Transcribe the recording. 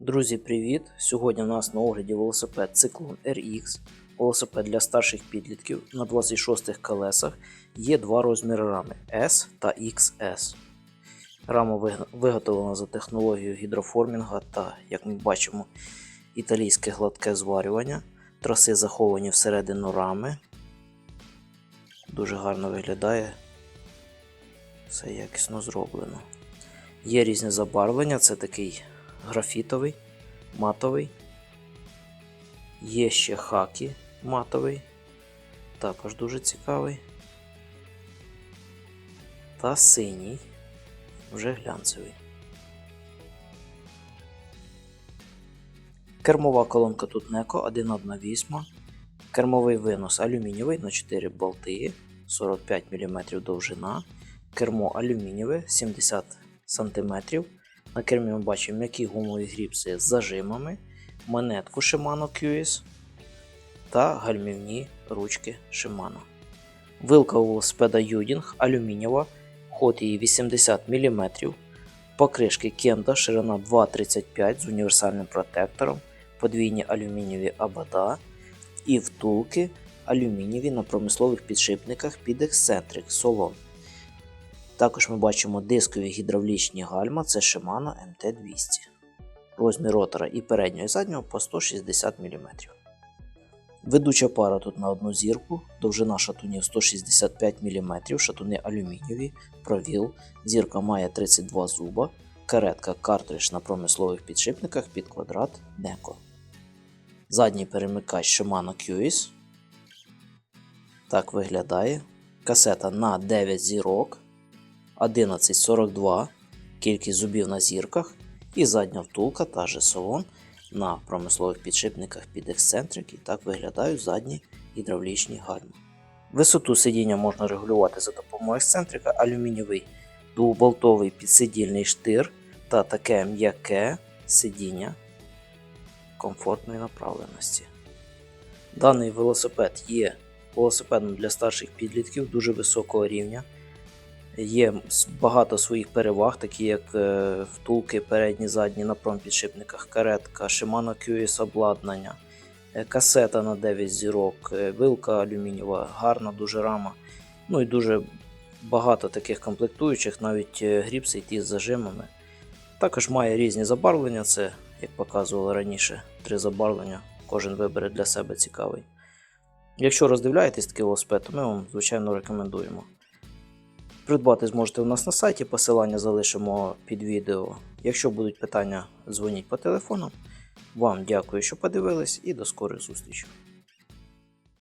Друзі, привіт! Сьогодні у нас на огляді велосипед Cyclone RX, велосипед для старших підлітків на 26 колесах. Є два розміри рами S та XS. Рама виготовлена за технологією гідроформінга та, як ми бачимо, італійське гладке зварювання. Траси заховані всередину рами. Дуже гарно виглядає. Все якісно зроблено. Є різні забарвлення, це такий графітовий, матовий. Є ще хакі матовий, також дуже цікавий. Та синій, вже глянцевий. Кермова колонка тут Неко 1.1.8. Кермовий винос алюмінієвий на 4 болти, 45 мм довжина. Кермо алюмінієве 70 см. На кермі ми бачимо м'які гумові гріпси з зажимами, монетку Shimano QS та гальмівні ручки Shimano. Вилка у велосипеда Юдінг алюмінієва, ход її 80 мм, покришки Кенда, ширина 2,35 з універсальним протектором, подвійні алюмінієві абада і втулки алюмінієві на промислових підшипниках під ексцентрик Solon. Також ми бачимо дискові гідравлічні гальма, це Shimano MT200. Розмір ротора і переднього і заднього по 160 мм. Ведуча пара тут на одну зірку, довжина шатунів 165 мм, шатуни алюмінієві, провіл, зірка має 32 зуба, каретка картридж на промислових підшипниках під квадрат Neko. Задній перемикач Shimano QS. Так виглядає. Касета на 9 зірок. 1142 кількість зубів на зірках і задня втулка та же салон на промислових підшипниках під ексцентрик і так виглядають задні гідравлічні гальма. Висоту сидіння можна регулювати за допомогою ексцентрика, алюмінієвий двоболтовий підсидільний штир та таке м'яке сидіння комфортної направленості. Даний велосипед є велосипедом для старших підлітків дуже високого рівня. Є багато своїх переваг, такі як е, втулки передні, задні на промпідшипниках, каретка, Shimano QS обладнання, е, касета на 9 зірок, е, вилка алюмінієва, гарна дуже рама. Ну і дуже багато таких комплектуючих, навіть гріпси ті з зажимами. Також має різні забарвлення, це, як показували раніше, три забарвлення. Кожен вибере для себе цікавий. Якщо роздивляєтесь такий велосипед, то ми вам, звичайно, рекомендуємо. Придбати зможете у нас на сайті, посилання залишимо під відео. Якщо будуть питання, дзвоніть по телефону. Вам дякую, що подивились, і до скорих зустрічей.